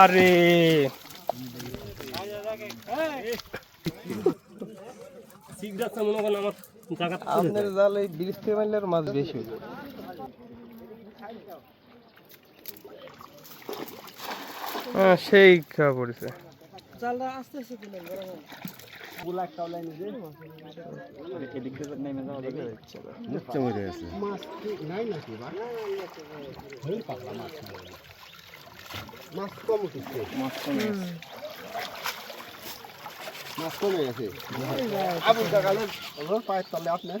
আরে। সিগদাচ্ছে মনে করেন আমার জায়গা আপনার জালে ব্রিজ থেকে মারলে আর মাছ বেশি হইতো। হ্যাঁ সেই খাওয়া পড়েছে মাছ কমে গেছে আবুল কাকালের পায়ের তলে আপনার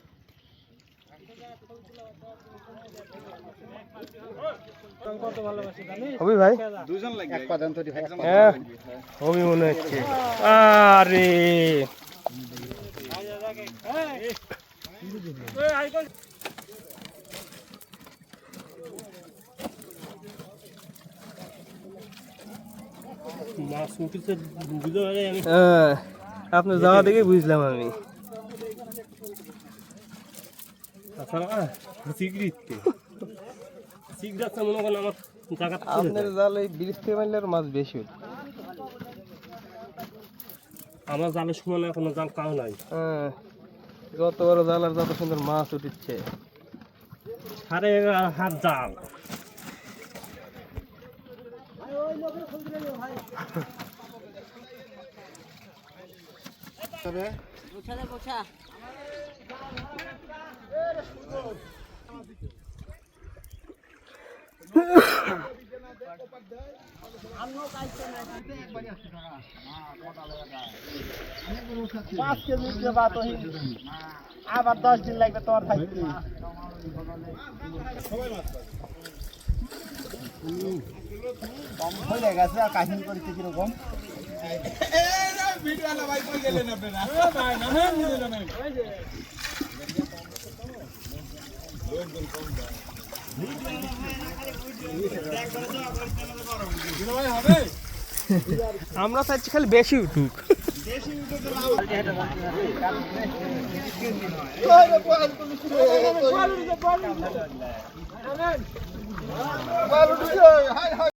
তৈরি হয় হ্যাঁ হবি মনে হচ্ছে। আরে। হ্যাঁ, আপনার যাওয়া দেখে বুঝলাম আমি। আপনার জালে ব্রিজ থেকে মারলে আর মাছ বেশি হইতো। আমার জালের সমান এখনও জাল কাও নাই। হ্যাঁ যত বড় জাল আর যত সুন্দর মাছ উঠিচ্ছে। সাড়ে এগারো হাত জাল। বাত আবার দশ দিন লাগবে তোমার থাকতে কম হয়ে গেছে আর কাহিনী করেছে কীরকম? আমরা চাইছি খালি বেশি উঠুক হাই হাই